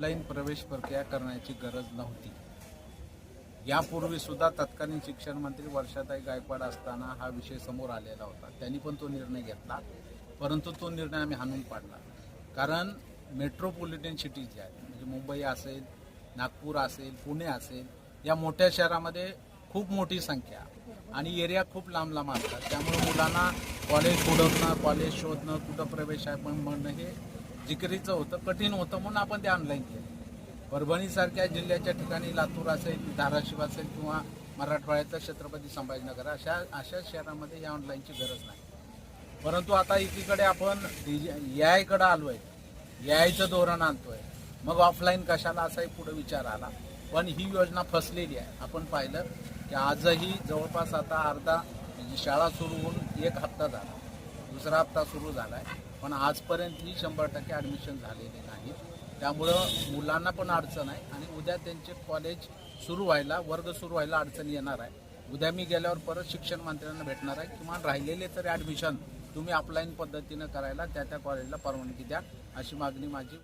Online प्रवेश प्रक्रिया करण्याची गरज नव्हती. यापूर्वी सुद्धा तत्कालीन शिक्षण मंत्री वर्षाताई गायकवाड असताना हा विषय समोर आलेला होता. त्यांनी पण तो निर्णय घेतला परंतु तो निर्णय आम्ही हाणून पाडला. कारण मेट्रोपॉलिटन सिटीज ज्या आहेत म्हणजे मुंबई असेल नागपूर असेल पुणे असेल या मोठ्या शहरामध्ये खूप मोठी संख्या आणि एरिया खूप लांब लांब असतात. त्यामुळे मुलांना कॉलेज बुडवणं कॉलेज शोधणं कुठं प्रवेश आहे पण म्हणणं हे जिकरीचं होतं कठीण होतं म्हणून आपण ते ऑनलाईन केलं. परभणीसारख्या जिल्ह्याच्या ठिकाणी लातूर असेल धाराशिव असेल किंवा मराठवाड्याचं छत्रपती संभाजीनगर अशा अशा शहरामध्ये या ऑनलाईनची गरज नाही. परंतु आता एकीकडे आपण ए आलो आहे ए आयचं धोरण आणतोय. मग ऑफलाईन कशाला असाही पुढे विचार आला. पण ही योजना फसलेली आहे. आपण पाहिलं की आजही जवळपास आता अर्धा म्हणजे शाळा सुरू होऊन एक हप्ता झाला. दुसरा हप्ता सुरू झाला आहे पण आजपर्यंत ही शंभर टक्के ॲडमिशन झालेले नाहीत. त्यामुळं मुलांना पण अडचण आहे आणि उद्या त्यांचे कॉलेज सुरू व्हायला वर्ग सुरू व्हायला अडचण येणार आहे. उद्या मी गेल्यावर परत शिक्षण मंत्र्यांना भेटणार आहे. किमान राहिलेले तरी ॲडमिशन तुम्ही ऑफलाईन पद्धतीनं करायला त्या त्या कॉलेजला परवानगी द्या अशी मागणी माझी